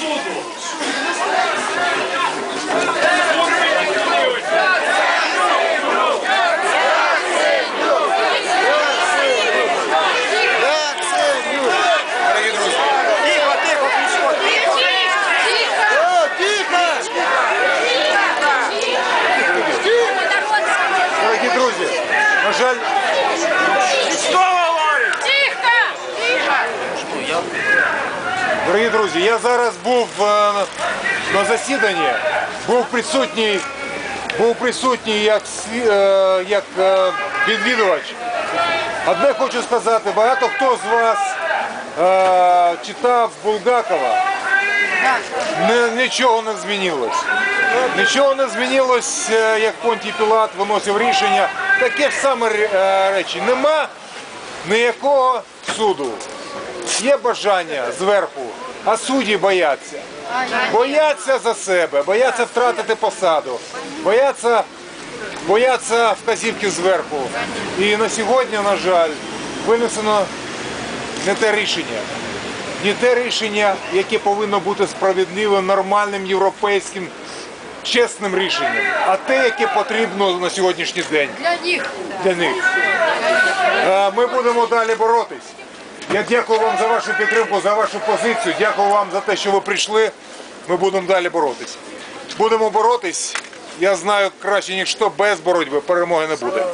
суду. Дорогі друзі, я зараз був е, на засіданні, був присутній, був присутній як, е, як е, відвідувач. Одне хочу сказати, багато хто з вас читав Булгакова. Нічого не змінилось. Нічого не змінилось, як Понтій Пілат виносив рішення. Таке саме речі. Нема ніякого суду. Є бажання зверху, а судді бояться. Бояться за себе, бояться втратити посаду, бояться, бояться вказівки зверху. І на сьогодні, на жаль, винесено не те рішення. Не те рішення, яке повинно бути справедливим, нормальним, європейським, чесним рішенням, а те, яке потрібно на сьогоднішній день Для них. для них. Е, Ми будемо далі боротись. Я дякую вам за вашу підтримку, за вашу позицію. Дякую вам за те, що ви прийшли. Ми будемо далі боротись. Будемо боротись. Я знаю краще ніж що без боротьби перемоги не буде.